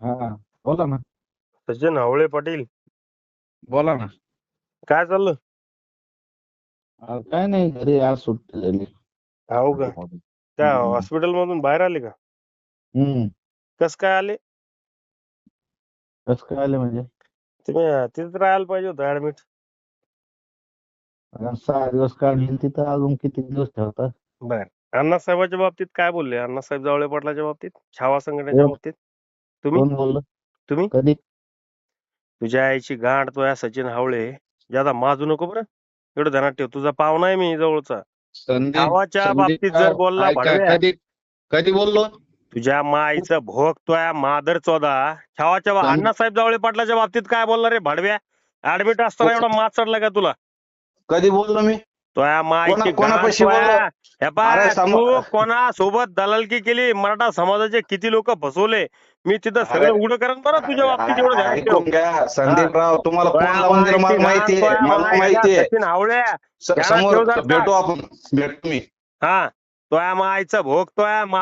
हा बोला ना. सचिन हावळे पाटील. बोला ना. काय चाललं? काय नाही घरी आज सुट्टी झाली. हो का? त्या हम्म. हॉस्पिटल मधून बाहेर आले का? हम्म. कस काय आले? कसं काय आले म्हणजे? तुम्ही तिथं राहायला पाहिजे होतं ऍडमिट कारण सहा दिवस काढले तिथं अजून किती दिवस ठेवतात? बर. अण्णासाहेबाच्या बाबतीत काय बोलले? अण्णासाहेब जावळे पाटलाच्या बाबतीत? छावा संघटनेच्या कोण? बाबतीत? तुम्ही? कोण बोललं? तुम्ही? कधी? तुझ्या आईची गांड तो या सचिन हावळे ज्यादा माजू नको बरं. एवढं ध्यानात ठेव तुझा पाहुणा आहे मी जवळचा. संदीप संदीप बाबतीत जर राव, बोलला ऐका, भाडव्या. कधी कधी बोललो? तुझ्या माईचं भोग तो या मादर चोदा. छावाच्या बा- सांग. अण्णासाहेब जावळे पाटलाच्या बाबतीत काय बोलला रे भाडव्या? ऍडमिट असताना एवढा माज चढला का तुला? कधी बोललो मी? तो या माईची कोणा- गांड कोणापाशी बोललो? अरे सम- तू कोणा सोबत दलालकी केली? मराठा समाजाचे किती लोक फसवले? मी तिथं सगळं अरे- उघड करेन बरं तुझ्या बाबतीत एवढं ध्यानात ठेव. ऐकून घ्या. संदीपराव तुम्हाला फोन या लावून दिला मला माईची माहितीये गांड, तो या मला माईला माहितीये सचिन स- ध्यानात समोर जरा. भेटू आपण. भेटू मी. हा. तो या माईचा भोग तो या मा-